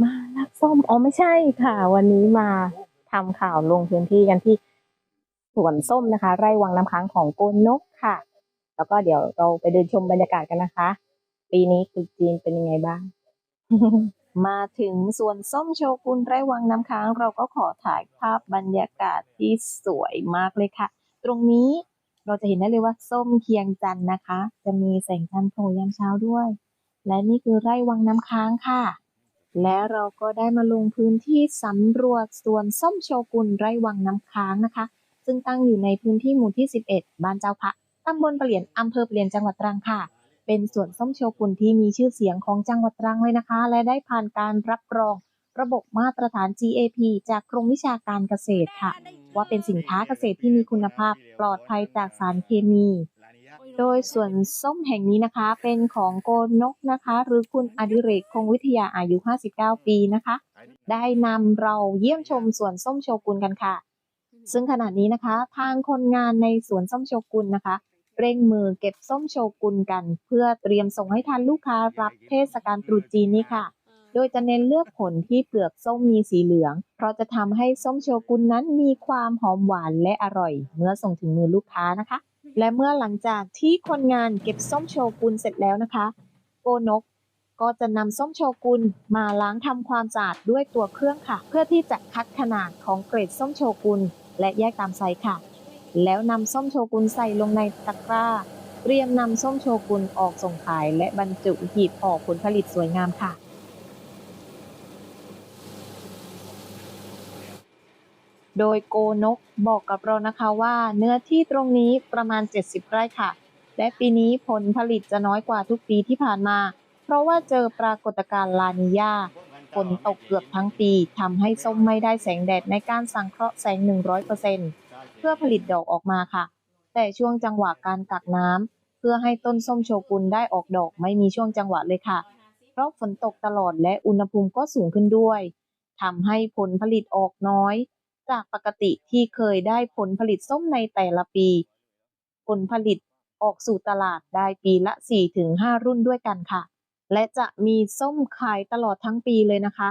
มาลักส้มอ๋อไม่ใช่ค่ะ วันนี้มาทำข่าวลงพื้นที่กันที่สวนส้มนะคะ ไร่วังน้ำค้างของโกนนกค่ะ แล้วก็เดี๋ยวเราไปเดินชมบรรยากาศกันนะคะ ปีนี้ตรุษจีนเป็นยังไงบ้าง มาถึงสวนส้มโชกุนไร่วังน้ำค้างเราก็ขอถ่ายภาพบรรยากาศที่สวยมากเลยค่ะ ตรงนี้เราจะเห็นได้เลยว่าส้มเคียงจันนะคะ จะมีแสงจันทร์โผล่ยามเช้าด้วย และนี่คือไร่วังน้ำค้างค่ะ และเราก็ได้มาลงพื้นที่สำรวจสวนส้มโชกุนไร่วังน้ำค้างนะคะ ซึ่งตั้งอยู่ในพื้นที่หมู่ที่ 11 บ้านเจ้าพระตำบลเปลี่ยนอำเภอเปลี่ยนจังหวัดตรังค่ะ เป็นสวนส้มโชกุนที่มีชื่อเสียงของจังหวัดตรังเลยนะคะ และได้ผ่านการรับรองระบบมาตรฐาน GAP จากกรมวิชาการเกษตรค่ะ ว่าเป็นสินค้าเกษตรที่มีคุณภาพปลอดภัยจากสารเคมี โดยสวนส้มแห่งนี้นะคะ เป็นของโกนกนะคะ หรือคุณอดิเรกคงวิทยาอายุ 59 ปีนะคะ ได้นำเราเยี่ยมชมสวนส้มโชกุนกันค่ะ ซึ่งขณะนี้นะคะ ทางคนงานในสวนส้มโชกุนนะคะ เร่งมือเก็บส้มโชกุนกัน เพื่อเตรียมส่งให้ทันลูกค้ารับเทศกาลตรุษจีนนี้ค่ะ โดยจะเน้นเลือกผลที่เปลือกส้มมีสีเหลือง เพราะจะทำให้ส้มโชกุนนั้นมีความหอมหวานและอร่อย เมื่อส่งถึงมือลูกค้านะคะ และเมื่อหลังจากที่คนงานเก็บส้มโชกุนเสร็จแล้วนะคะ โกนกก็จะนำส้มโชกุนมาล้างทำความสะอาดด้วยตัวเครื่องค่ะ เพื่อที่จะคัดขนาดของเกรดส้มโชกุนและแยกตามไซส์ค่ะ แล้วนำส้มโชกุนใส่ลงในตะกร้า เตรียมนำส้มโชกุนออกส่งขาย และบรรจุหีบออกผลผลิตสวยงามค่ะ โดยโกนกบอกกับเรานะคะว่าเนื้อที่ตรงนี้ประมาณ 70 ไร่ค่ะ และปีนี้ผลผลิตจะน้อยกว่าทุกปีที่ผ่านมา เพราะว่าเจอปรากฏการณ์ลานิญาฝนตกเกือบทั้งปีทำให้ส้มไม่ได้แสงแดดในการสังเคราะห์แสง 100%เพื่อผลิตดอกออกมาค่ะ แต่ช่วงจังหวะการกักน้ำเพื่อให้ต้นส้มโชกุนได้ออกดอกไม่มีช่วงจังหวะเลยค่ะ เพราะฝนตกตลอดและอุณหภูมิก็สูงขึ้นด้วยทำให้ผลผลิตออกน้อย จากปกติที่เคยได้ผลผลิตส้มในแต่ละปี ผลผลิตออกสู่ตลาดได้ปีละ 4-5 รุ่นด้วยกันค่ะ และจะมีส้มขายตลอดทั้งปีเลยนะคะ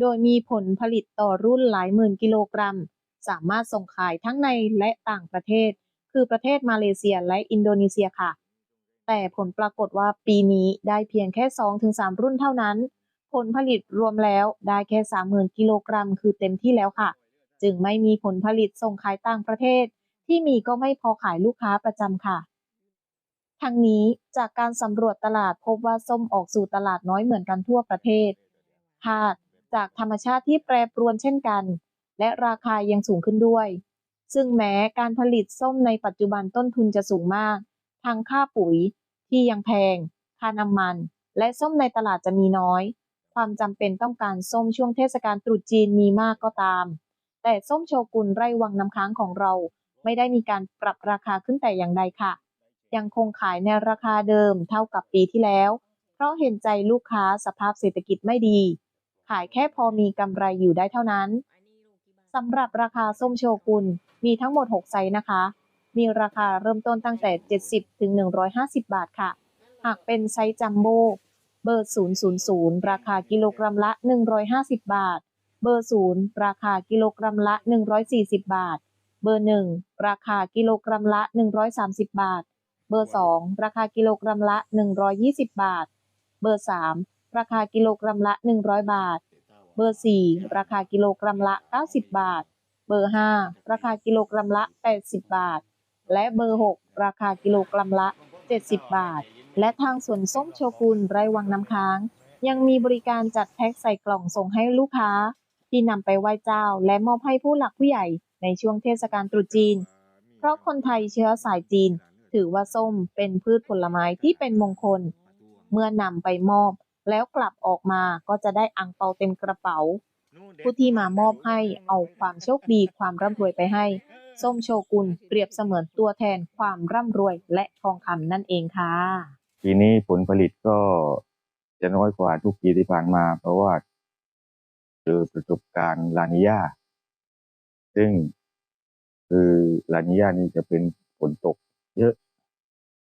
โดยมีผลผลิตต่อรุ่นหลายหมื่นกิโลกรัม สามารถส่งขายทั้งในและต่างประเทศ คือประเทศมาเลเซียและอินโดนีเซียค่ะ แต่ผลปรากฏว่าปีนี้ได้เพียงแค่ 2-3 รุ่นเท่านั้น ผลผลิตรวมแล้วได้แค่ 30,000 กิโลกรัม คือเต็มที่แล้วค่ะ จึงไม่มีผลผลิตส่งขายต่างประเทศ ที่มีก็ไม่พอขายลูกค้าประจำค่ะ ทั้งนี้จากการสำรวจตลาดพบว่าส้มออกสู่ตลาดน้อยเหมือนกันทั่วประเทศคาดจากธรรมชาติที่แปรปรวนเช่นกัน และราคายังสูงขึ้นด้วย ซึ่งแม้การผลิตส้มในปัจจุบันต้นทุนจะสูงมากทั้งค่าปุ๋ยที่ยังแพง ค่าน้ำมัน และส้มในตลาดจะมีน้อย ความจำเป็นต้องการส้มช่วงเทศกาลตรุษจีนมีมากก็ตาม แต่ส้มโชกุนไร่วังน้ำค้างของเรา ไม่ได้มีการปรับราคาขึ้นแต่อย่างใดค่ะ ยังคงขายในราคาเดิมเท่ากับปีที่แล้ว เพราะเห็นใจลูกค้าสภาพเศรษฐกิจไม่ดี ขายแค่พอมีกำไรอยู่ได้เท่านั้นสำหรับราคาส้มโชกุนมีทั้งหมด 6 ไซส์นะคะ มีราคาเริ่มต้นตั้งแต่ 70 ถึง 150 บาทค่ะ หากเป็นไซส์จัมโบ้เบอร์ 000 ราคากิโลกรัมละ 150 บาท เบอร์0ราคากิโลกรัมละ 140 บาท เบอร์1ราคากิโลกรัมละ 130 บาท เบอร์2ราคากิโลกรัมละ 120 บาท เบอร์3ราคากิโลกรัมละ 100 บาท เบอร์4ราคากิโลกรัมละ 90 บาท เบอร์5ราคากิโลกรัมละ 80 บาท และเบอร์6ราคากิโลกรัมละ 70 บาท และทางสวนส้มโชกุนไร่วังน้ำค้าง ยังมีบริการจัดแพ็คใส่กล่องส่งให้ลูกค้า ที่นำไปไหว้เจ้าและมอบให้ผู้หลักผู้ใหญ่ในช่วงเทศกาลตรุษจีน เพราะคนไทยเชื้อสายจีน ถือว่าส้มเป็นพืชผลไม้ที่เป็นมงคล เมื่อนำไปมอบแล้วกลับออกมาก็จะได้อังเปาเต็มกระเป๋า ผู้ที่มามอบให้เอาความโชคดีความร่ำรวยไปให้ ส้มโชกุนเปรียบเสมือนตัวแทนความร่ำรวยและทองคำนั่นเองค่ะ ปีนี้ผลผลิตก็จะน้อยกว่าทุกปีที่ผ่านมา เพราะว่า เจอประสบการณ์ลานิญาซึ่งคือลานิญานี่จะเป็นฝนตก เยอะ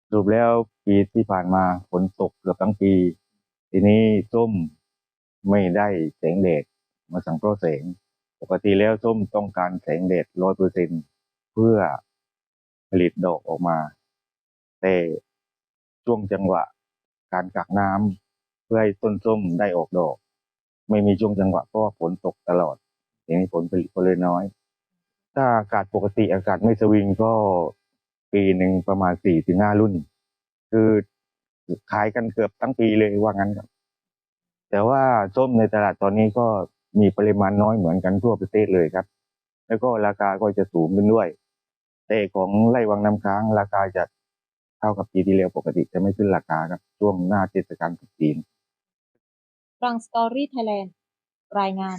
สรุปแล้วปีที่ผ่านมาฝนตกเกือบทั้งปี ทีนี้ส้มไม่ได้แสงแดดมาสังเคราะห์แสง ปกติแล้วส้มต้องการแสงแดดร้อยเปอร์เซ็นเพื่อผลิตดอกออกมา แต่ช่วงจังหวะการกักน้ำเพื่อให้ต้นส้มได้ออกดอก ไม่มีช่วงจังหวะเพราะว่าฝนตกตลอด อย่างนี้ผลผลิตก็เลยน้อย ถ้าอากาศปกติอากาศไม่สวิงก็ปีหนึ่งประมาณสี่ถึงห้ารุ่น คือขายกันเกือบทั้งปีเลยว่างั้นครับ แต่ว่าส้มในตลาดตอนนี้ก็มีปริมาณน้อยเหมือนกันทั่วประเทศเลยครับ แล้วก็ราคาก็จะสูงขึ้นด้วย แต่ของไร่วังน้ำค้างราคาจะเท่ากับปีที่แล้วปกติจะไม่ขึ้นราคาครับช่วงหน้าเทศกาลตรุษจีน รังสตอรี่ไทยแลนด์ รายงาน